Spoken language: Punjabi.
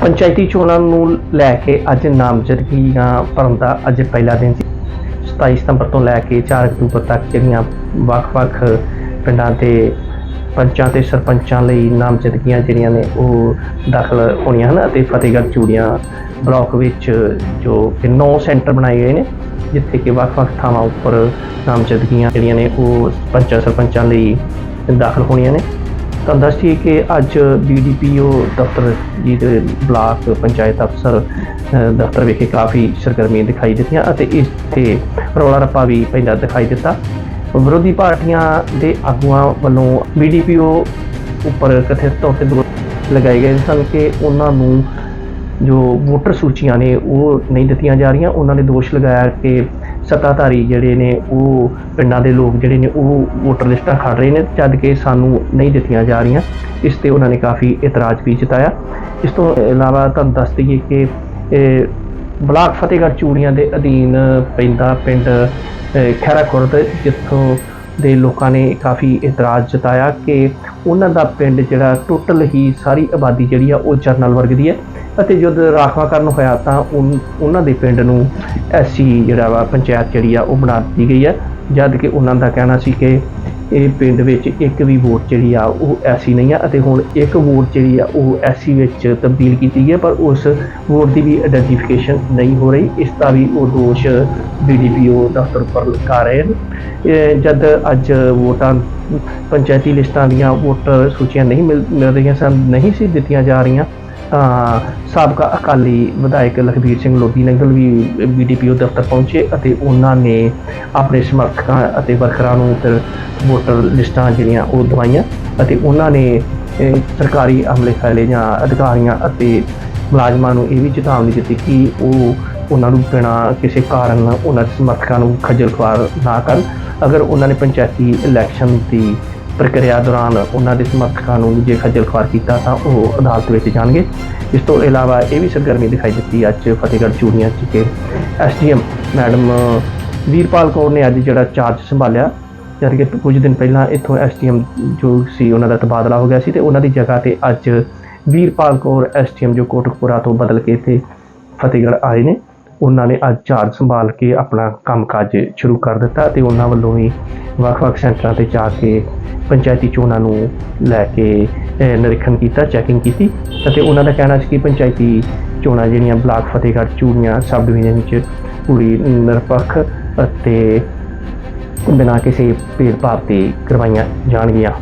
ਪੰਚਾਇਤੀ ਚੋਣਾਂ ਨੂੰ ਲੈ ਕੇ ਅੱਜ ਨਾਮਜ਼ਦਗੀਆਂ ਭਰਨ ਦਾ ਅੱਜ ਪਹਿਲਾ ਦਿਨ ਸੀ। 27 ਸਤੰਬਰ ਤੋਂ ਲੈ ਕੇ 4 ਅਕਤੂਬਰ ਤੱਕ ਜਿਹੜੀਆਂ ਵੱਖ-ਵੱਖ ਪਿੰਡਾਂ 'ਤੇ ਪੰਚਾਂ ਤੇ ਸਰਪੰਚਾਂ ਲਈ ਨਾਮਜ਼ਦਗੀਆਂ ਜਿਹੜੀਆਂ ਨੇ ਉਹ ਦਾਖਲ ਹੋਣੀਆਂ ਹਨ ਅਤੇ ਫਤਿਹਗੜ੍ਹ ਚੂੜੀਆਂ ਬਲਾਕ ਵਿੱਚ ਜੋ ਕਿ 9 ਸੈਂਟਰ ਬਣਾਏ ਗਏ ਨੇ, ਜਿੱਥੇ ਕਿ ਵੱਖ-ਵੱਖ ਥਾਵਾਂ ਉੱਪਰ ਨਾਮਜ਼ਦਗੀਆਂ ਜਿਹੜੀਆਂ ਨੇ ਉਹ ਪੰਚਾਂ ਸਰਪੰਚਾਂ ਲਈ ਦਾਖਲ ਹੋਣੀਆਂ ਨੇ। ਤਾਂ ਦੱਸ ਕਿ ਅੱਜ ਬੀਡੀਪੀਓ ਦਫ਼ਤਰ ਜੀ ਦੇ ਬਲਾਕ ਪੰਚਾਇਤ ਅਫਸਰ ਦਫ਼ਤਰ ਵਿਖੇ ਕਾਫੀ ਸਰਗਰਮੀਆਂ ਦਿਖਾਈ ਦਿੱਤੀਆਂ ਅਤੇ ਇਸ ਤੇ ਰੌਲਾ ਰੱਪਾ ਵੀ ਪੈਂਦਾ ਦਿਖਾਈ ਦਿੱਤਾ। ਵਿਰੋਧੀ ਪਾਰਟੀਆਂ ਦੇ ਆਗੂਆਂ ਵੱਲੋਂ ਬੀਡੀਪੀਓ ਉੱਪਰ ਕਥਿਤ ਤੌਰ ਤੇ ਦੋਸ਼ ਲਗਾਏ ਗਏ ਸਨ ਕਿ ਉਹਨਾਂ ਨੂੰ ਜੋ ਵੋਟਰ ਸੂਚੀਆਂ ਨੇ ਉਹ ਨਹੀਂ ਦਿੱਤੀਆਂ ਜਾ ਰਹੀਆਂ। ਉਹਨਾਂ ਨੇ ਦੋਸ਼ ਲਗਾਇਆ ਕਿ ਸੱਤਾਧਾਰੀ ਜਿਹੜੇ ਨੇ ਉਹ ਪਿੰਡਾਂ ਦੇ ਲੋਕ ਜਿਹੜੇ ਨੇ ਉਹ ਵੋਟਰ ਲਿਸਟਾਂ ਖੜ ਰਹੇ ਨੇ ਜਦ ਕਿ ਸਾਨੂੰ ਨਹੀਂ ਦਿੱਤੀਆਂ ਜਾ ਰਹੀਆਂ। ਇਸ ਤੇ ਉਹਨਾਂ ਨੇ ਕਾਫੀ ਇਤਰਾਜ਼ ਵੀ ਜਤਾਇਆ। ਇਸ ਤੋਂ ਇਲਾਵਾ ਤੁਹਾਨੂੰ ਦੱਸ ਦਈਏ ਕਿ ਬਲਾਕ ਫਤਿਹਗੜ੍ਹ ਚੂੜੀਆਂ ਦੇ ਅਧੀਨ ਪੈਂਦਾ ਪਿੰਡ ਅਹ, ਖੈਰਾ ਖੁਰਦ ਜਿੱਥੋਂ ਦੇ ਲੋਕਾਂ ਨੇ ਕਾਫੀ ਇਤਰਾਜ਼ ਜਤਾਇਆ ਕਿ ਉਹਨਾਂ ਦਾ ਪਿੰਡ ਜਿਹੜਾ ਟੋਟਲ ਹੀ ਸਾਰੀ ਆਬਾਦੀ ਜਿਹੜੀ ਆ ਉਹ ਜਰਨਲ ਵਰਗ ਦੀ ਹੈ। ਅਤੇ ਜਦ ਰਾਖਵਾਂਕਰਨ ਹੋਇਆ ਤਾਂ ਉਨ- ਉਹਨਾਂ ਦੇ ਪਿੰਡ ਨੂੰ ਐਸੀ ਜਿਹੜਾ ਵਾ, ਪੰਚਾਇਤ ਜਿਹੜੀ ਆ, ਉਹ ਬਣਾ ਦਿੱਤੀ ਗਈ ਆ। ਜਦ ਕਿ ਉਹਨਾਂ ਦਾ ਕਹਿਣਾ ਸੀ ਕਿ ਇਹ ਪਿੰਡ ਵਿੱਚ ਇੱਕ ਵੀ ਵੋਟ ਜਿਹੜੀ ਆ, ਉਹ ਐਸੀ ਨਹੀਂ ਆ ਅਤੇ ਹੁਣ ਇੱਕ ਵੋਟ ਜਿਹੜੀ ਆ, ਉਹ ਐਸੀ ਵਿੱਚ ਤਬਦੀਲ ਕੀਤੀ ਗਈ ਹੈ ਪਰ ਉਸ ਵੋਟ ਦੀ ਵੀ ਆਇਡੈਂਟੀਫਿਕੇਸ਼ਨ ਨਹੀਂ ਹੋ ਰਹੀ। ਇਸ ਦਾ ਵੀ ਉਹ ਦੋਸ਼ ਬੀਡੀਪੀਓ ਦਫ਼ਤਰ ਪਰ ਲਗਾ ਰਹੇ ਨੇ ਜਦ ਅੱਜ ਵੋਟਾਂ, ਪੰਚਾਇਤੀ ਲਿਸਟਾਂ ਦੀਆਂ ਵੋਟਰ ਸੂਚੀਆਂ ਨਹੀਂ ਮਿਲ ਮਿਲ ਰਹੀਆਂ ਸਨ, ਨਹੀਂ ਸੀ ਦਿੱਤੀਆਂ ਜਾ ਰਹੀਆਂ ਸਾਬਕਾ ਅਕਾਲੀ ਵਿਧਾਇਕ ਲਖਬੀਰ ਸਿੰਘ ਲੋਧੀ ਨੰਗਲ ਵੀ ਬੀਡੀਪੀਓ ਦਫ਼ਤਰ ਪਹੁੰਚੇ ਅਤੇ ਉਹਨਾਂ ਨੇ ਆਪਣੇ ਸਮਰਥਕਾਂ ਅਤੇ ਵਰਕਰਾਂ ਨੂੰ ਫਿਰ ਵੋਟਰ ਲਿਸਟਾਂ ਜਿਹੜੀਆਂ ਉਹ ਦਵਾਈਆਂ ਅਤੇ ਉਹਨਾਂ ਨੇ ਸਰਕਾਰੀ ਅਮਲੇ ਫੈਲੇ ਜਾਂ ਅਧਿਕਾਰੀਆਂ ਅਤੇ ਮੁਲਾਜ਼ਮਾਂ ਨੂੰ ਇਹ ਵੀ ਚੇਤਾਵਨੀ ਦਿੱਤੀ ਕਿ ਉਹ ਉਹਨਾਂ ਨੂੰ ਬਿਨਾਂ ਕਿਸੇ ਕਾਰਨ ਉਹਨਾਂ ਸਮਰਥਕਾਂ ਨੂੰ ਖੱਜਲ ਖੁਆਰ ਨਾ ਕਰਨ। ਅਗਰ ਉਹਨਾਂ ਨੇ ਪੰਚਾਇਤੀ ਇਲੈਕਸ਼ਨ ਦੀ ਪ੍ਰਕਿਰਿਆ ਦੌਰਾਨ ਉਹਨਾਂ ਦੇ ਸਮਰਥਕਾਂ ਨੂੰ ਜੇ ਖੱਜਲ ਖੁਆਰ ਕੀਤਾ ਤਾਂ ਉਹ ਅਦਾਲਤ ਵਿੱਚ ਜਾਣਗੇ। ਇਸ ਤੋਂ ਇਲਾਵਾ ਇਹ ਵੀ ਸਰਗਰਮੀ ਦਿਖਾਈ ਦਿੱਤੀ, ਅੱਜ ਫਤਿਹਗੜ੍ਹ ਚੂੜੀਆਂ 'ਚ ਕਿ ਐਸਡੀਐਮ ਮੈਡਮ ਵੀਰਪਾਲ ਕੌਰ ਨੇ ਅੱਜ ਜਿਹੜਾ ਚਾਰਜ ਸੰਭਾਲਿਆ ਜਦ ਕਿ ਕੁਝ ਦਿਨ ਪਹਿਲਾਂ ਇੱਥੋਂ ਐਸਡੀਐਮ ਜੋ ਸੀ ਉਹਨਾਂ ਦਾ ਤਬਾਦਲਾ ਹੋ ਗਿਆ ਸੀ ਤੇ ਉਹਨਾਂ ਦੀ ਜਗ੍ਹਾ ਤੇ ਅੱਜ ਵੀਰਪਾਲ ਕੌਰ ਐਸਡੀਐਮ ਜੋ ਕੋਟਕਪੁਰਾ ਤੋਂ ਬਦਲ ਕੇ ਇੱਥੇ ਫਤਿਹਗੜ੍ਹ ਆਏ ਨੇ। ਉਹਨਾਂ ਨੇ ਅੱਜ ਚਾਰਜ ਸੰਭਾਲ ਕੇ ਆਪਣਾ ਕੰਮਕਾਜ ਸ਼ੁਰੂ ਕਰ ਦਿੱਤਾ ਤੇ ਉਹਨਾਂ ਵੱਲੋਂ ਵੀ ਵੱਖ-ਵੱਖ ਸੈਂਟਰਾਂ ਤੇ ਜਾ ਕੇ ਪੰਚਾਇਤੀ ਚੋਣਾਂ ਨੂੰ ਲੈ ਕੇ ਨਿਰੀਖਣ ਕੀਤਾ ਚੈਕਿੰਗ ਕੀਤੀ ਅਤੇ ਉਹਨਾਂ ਦਾ ਕਹਿਣਾ ਸੀ ਕਿ ਪੰਚਾਇਤੀ ਚੋਣਾਂ ਜਿਹੜੀਆਂ ਬਲਾਕ ਫਤਿਹਗੜ੍ਹ, ਚੂੜੀਆਂ ਸਬ ਡਿਵੀਜ਼ਨ ਵਿੱਚ ਪੂਰੀ ਨਿਰਪੱਖ ਅਤੇ ਬਿਨਾਂ ਕਿਸੇ ਭੇਦਭਾਵ ਦੇ ਕਰਵਾਈਆਂ ਜਾਣਗੀਆਂ।